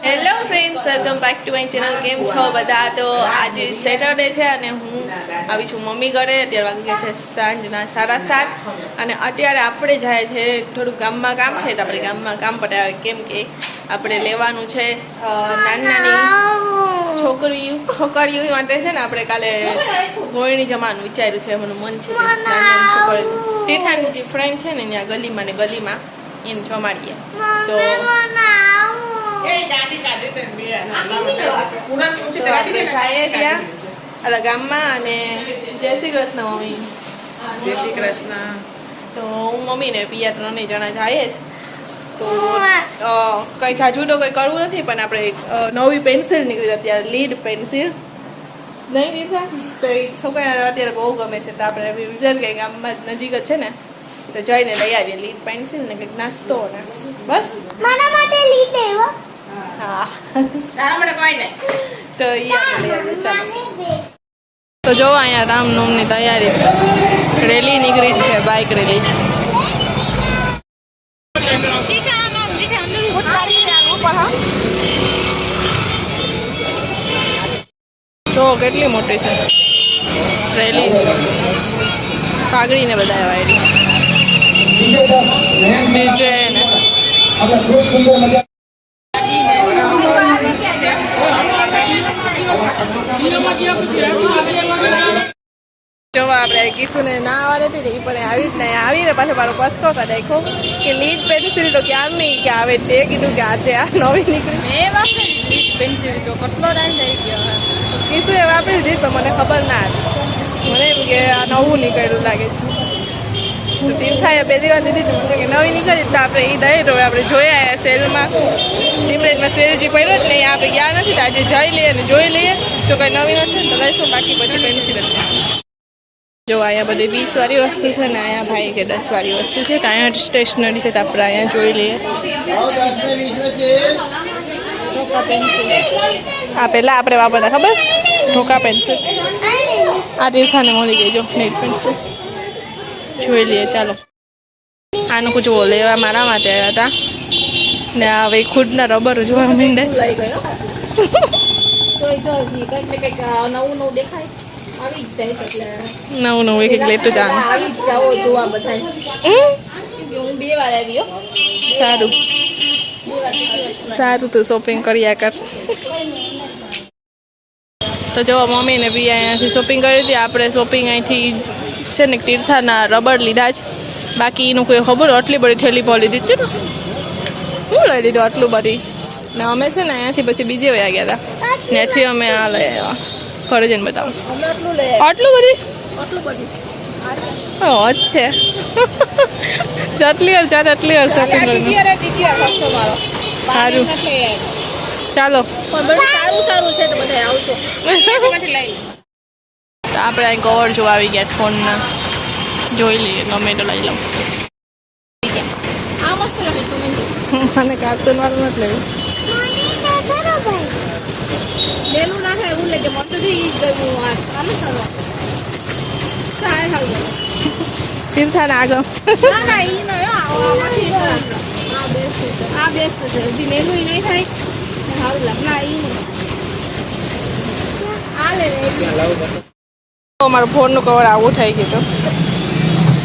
Hello friends welcome back to my channel કેમ છો બધા? તો આજે સેટરડે છે અને હું આવી છું મમ્મી ઘરે. અત્યારે વાગે છે સાંજના સાડા સાત. અને અત્યારે આપણે જાય છે થોડુંક ગામમાં કામ છે તો આપણે ગામમાં કામ પટાવે કેમ કે આપણે લેવાનું છે નાની નાની છોકરીઓ છોકરીઓ માટે છે ને આપણે કાલે ગોળણી જમાનું વિચાર્યું છે. મને મન છે ટેઠાની જે ફ્રેન્ડ છે ને ત્યાં ગલીમાં ને ગલીમાં એને જમાડીએ. તો એ ગાડી કાઢી તે પૂરા શું છે તો આપણે જઈએ ત્યાં અલા ગામમાં અને જય શ્રી કૃષ્ણ મમ્મી જય શ્રી કૃષ્ણ તો હું મમ્મી ને પિયા ત્રણેય જણા જાય જ તો કંઈ જાજુ તો કંઈ કરવું નથી પણ આપણે નવી પેન્સિલ નીકળી અત્યારે લીડ પેન્સિલ નહીં લીધા તો એ છોકરાને અત્યારે બહુ ગમે છે તો આપણે કંઈ ગામમાં જ નજીક જ છે ને તો જઈને લઈ આવીએ લીડ પેન્સિલ ને કંઈક નાસ્તો ને બસ મારા માટે લીડ આવ્યો તો તો જો અહીંયા રામનવમની તૈયારી. રેલી નીકળી છે બાઇક રેલી. જો કેટલી મોટી છે. રેલી. કાગડી ને બધા વાયરી. ડીજે ને. જો આપણે કિશુને ના આવવા હતી ને એ પણ આવી જ ને આવીને પાછો મારો પચકો કરી નાખ્યો કે લીડ પેન્સિલ તો ક્યાં નહીં કે આવે તે કીધું કે આજે આ નવી નીકળી. મેં વાપરી લીડ પેન્સિલ તો કેટલો ટાઈમ થઈ ગયો કિશુએ વાપરી પણ મને ખબર ના હતી. મને એમ કે આ નવું નીકળ્યું લાગે છે. તીર્થાએ બે દિવસ દીધી હતી કે નવી નીકળી તો આપણે એ દઈ તો આપણે જોયા આવ્યા સેલમાં. ટીમરેજમાં સેલજી પહેર્યો જ નહીં આપણે ગયા નથી, તો આજે જઈ લઈએ અને જોઈ લઈએ. જો કંઈ નવી હશે તો લઈશું, બાકી પછી પેન્સિલ જ જો અહીંયા બધી વીસ વાળી વસ્તુ છે ને અહીંયા ભાઈ કે દસ વાળી વસ્તુ છે તો અહીંયા સ્ટેશનરી છે તો આપણે અહીંયા જોઈ લઈએ. આ પહેલાં આપણે વાપરતા ખબર? ઢોકા પેન્સિલ. આ તીર્થાને મળી ગઈ, જો નેટ પેન્સિલ. જોઈ લઈએ, ચાલો. આનું કુછ લેવા મારા માટે આવ્યા હતા ને હવે ખુદના રબર જોવા માંડે. નવું નવું એક એક લેતું જવાનું જાઓ સારું. સારું તું શોપિંગ કર્યા કર. તો જો, મમ્મીને બી અહીંયાથી શોપિંગ કરી હતી, આપણે શોપિંગ અહીંથી છે ને તીર્થાના રબર લીધા જ બાકી એનું કોઈ ખબર આટલી બધી થેલી ભાવ લીધી છે ને. હું લઈ લીધું આટલું બધી? ને અમે છે ને અહીંયાથી પછી બીજે વયા ગયા હતા ત્યાંથી અમે આ લઈ આવ્યા. ઘરે જઈને બતાવું. આટલું આટલું બધી? ઓ છે. જેટલી વાર જાત તેટલી વાર શોપિંગ સારું. ચાલો. સારું સારું છે તો બધા આવજો. આપણે અહીં કવર જોવા આવી ગયા ફોનના. જોઈ લઈએ ગમે તો લઈ લઉં. મને. કાર્ટૂન વાળું નથી લેવું ના થાય એવું લાગે મોટું જો ઈ ગયું આ આમ સારું ચાય સારું આગળ. ના ના ઈ ન આમાંથી આ બેસ્ટ છે આ બેસ્ટ છે. હજી મેનું ઈ નહીં થાય. સારું લાગે ના ઈ આ લે લે અમારું ફોનનું કવર આવું થઈ ગયું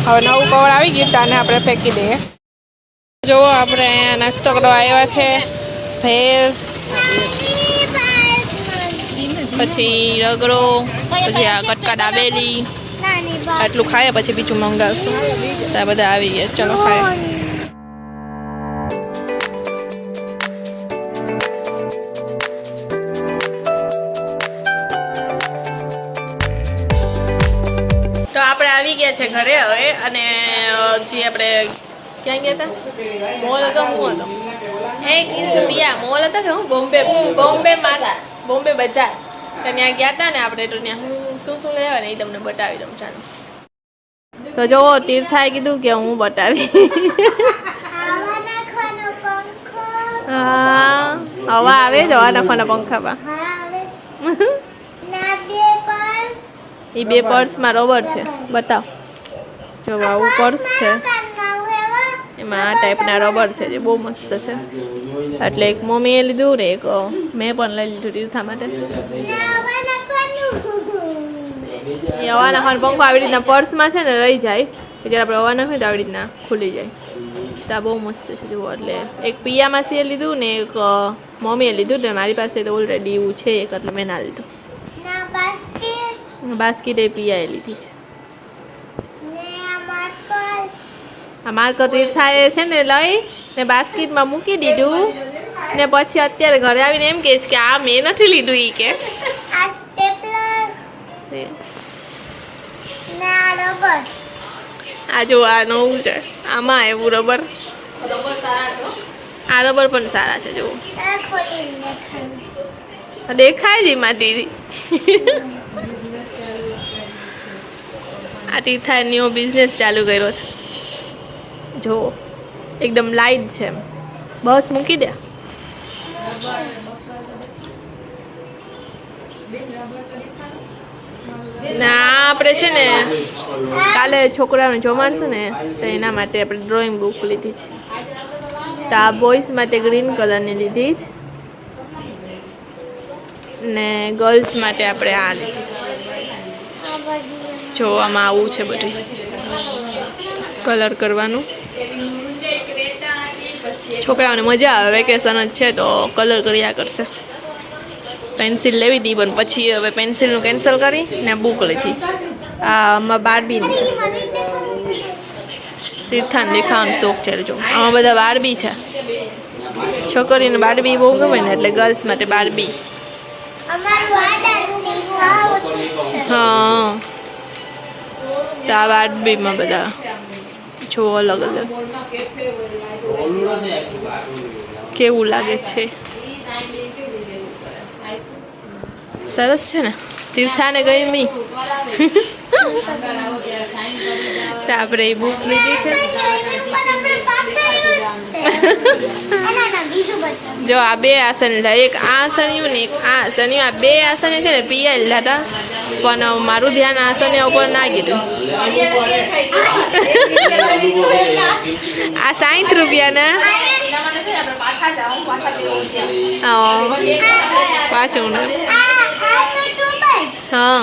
હવે નવું કવર આવી ગયું તાને આપણે ફેંકી દઈએ. જુઓ આપણે અહીંયા નાસ્તો કરવા આવ્યા છે. ભેળ, પછી રગડો, પછી આ કટકા દાબેલી. આટલું ખાઈએ, પછી બીજું મંગાવશું. તો બધા આવી ગયા. ચલો ખાઈએ. આવી ગયા છે ઘરે હવે અને જે આપણે ક્યાં ગયા હતા? મોલ હતો હું હતો. એ પિયા, મોલ હતા કે હું? બોમ્બે બોમ્બે બોમ્બે બજાર. ત્યાં ગયા હતા ને આપણે, તો ત્યાં હું શું શું લેવા ને એ તમને બતાવી દઉં, ચાલો. તો જો તીર્થાએ કીધું કે હું બતાવી. હવા આવે જ હવા નાખવાના પંખામાં. એ બે પર્સમાં રબર છે. બતાવ. જો આવું પર્સ છે. એમાં આ ટાઈપના રબર છે જે બહુ મસ્ત છે. એટલે એક મમ્મીએ લીધું ને એક મેં પણ લઈ લીધું તીર્થા માટે. એ અવાના નાખવાનો પંખો આવી રીતના પર્સમાં છે ને રહી જાય. કે જ્યારે આપણે અવાના હોય તો આવી રીતના ખુલી જાય. તો બહુ મસ્ત છે, જુઓ. એટલે એક પિયા માસીએ લીધું ને એક મમ્મીએ લીધું ને મારી પાસે તો ઓલરેડી એવું છે એક, એટલે મેં ના લીધું. બાસ્કેટ એ પિયાએ લીધી છે. આ માર્કર. તીર્થાએ છે ને લઈ ને બાસ્કેટમાં મૂકી દીધું. ને પછી અત્યારે ઘરે આવીને એમ કહે છે કે આ મેં નથી લીધું એ કે. આ જો આ નવું છે. આમાં એવું રબર. આ રબર પણ સારા છે જો આ ખોલીને દેખાડું દેખાય જ એમાં દીદી આ તીર્થાએ ન્યૂ બિઝનેસ ચાલુ કર્યો છે. જો, એકદમ લાઇટ છે. બસ મૂકી દે. ના, આપણે છે ને કાલે છોકરાઓને જમાડશું ને, તો એના માટે આપણે ડ્રોઈંગ બુક લીધી છે. તો આ બોયઝ માટે ગ્રીન કલરની લીધી છે. ને ગર્લ્સ માટે આપણે આ લીધી છે. જો આમાં આવું છે બધું. કલર કરવાનું. છોકરાઓને મજા આવે વેકેશન જ છે તો કલર કર્યા કરશે. પેન્સિલ લેવી હતી પણ પછી હવે પેન્સિલનું કેન્સલ કરી ને બુક લીધી. આ આમાં બારબીની તીર્થાન દેખાવાનો શોખ છે જો આમાં બધા બારબી છે. છોકરીને બારબી બહુ ગમે ને એટલે ગર્લ્સ માટે બારબી હા. તો આ બારબીમાં બધા જો અલગ અલગ. કેવું લાગે છે? સરસ છે ને? તીર્થાને ગઈ મી. આપણે એ બુક લીધી છે. જો આ બે આસન થાય એક આ આસન્યું ને એક આ આસન્યું આ બે આસન છે ને પિયા લીધા હતા પણ મારું ધ્યાન આસન ઉપર ના કીધું. આ સાઠ રૂપિયાના. પાછું હા.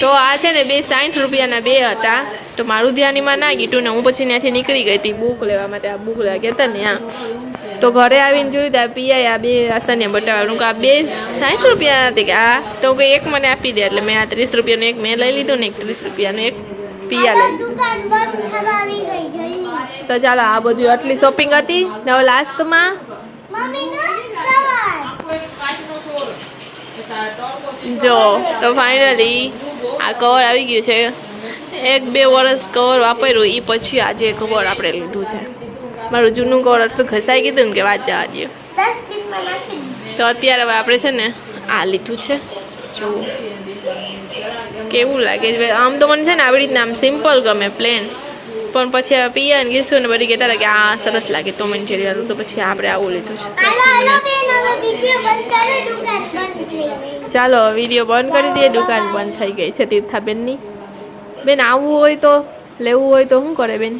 તો આ છે ને બે સાઠ રૂપિયાના બે હતા. તો મારું ધ્યાન એમાં ના ગીટું ને હું પછી ત્યાંથી નીકળી ગઈ હતી બુક લેવા માટે. આ બુક લેવા ગયા હતા ને આ તો ઘરે આવીને જોયું ત્યાં પીઆઈ આ બે આસાને બટાવાનું કે આ બે સાઠ રૂપિયા હતી કે આ તો કે એક મને આપી દે એટલે મેં આ ત્રીસ રૂપિયાનું એક મેં લઈ લીધું ને એક ત્રીસ રૂપિયાનું એક પિયા લઈ લીધું. તો ચાલો આ બધું આટલી શોપિંગ હતી. ને હવે લાસ્ટમાં જો, તો ફાઇનલી આ કવર આવી ગયું છે. એક બે વર્ષ કવર વાપર્યું એ પછી આજે કવર આપણે લીધું છે. મારું જૂનું કવર આટલું ઘસાઈ ગયું ને કે વાત જવા દે તો અત્યારે હવે આપણે છે ને આ લીધું છે. કેવું લાગે છે? આમ તો મને છે ને આવી રીતના આમ સિમ્પલ ગમે પ્લેન પણ પછી પીએ અને ને ને બધી કહેતા હતા કે આ સરસ લાગે તો મંચુરિયન તો પછી આપણે આવું લીધું છે. ચાલો વીડિયો બંધ કરી દઈએ દુકાન બંધ થઈ ગઈ છે તીર્થાબેનની. બેન આવવું હોય તો લેવું હોય તો શું કરે બેન?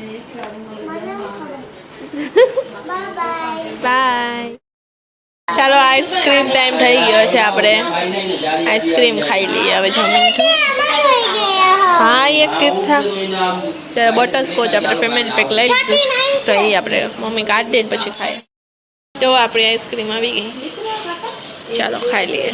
બાય. ચાલો આઈસ્ક્રીમ ટાઈમ થઈ ગયો છે આપણે. આઈસ્ક્રીમ ખાઈ લઈએ હવે જમીન હા એક તીર્થા બટર બટરસ્કોચ આપણે ફેમિલી પેક લઈ લીધું તો એ આપણે મમ્મી કાઢ દે પછી ખાય તો આપણી આઈસ્ક્રીમ આવી ગઈ. ચાલો, ખાઈ લઈએ.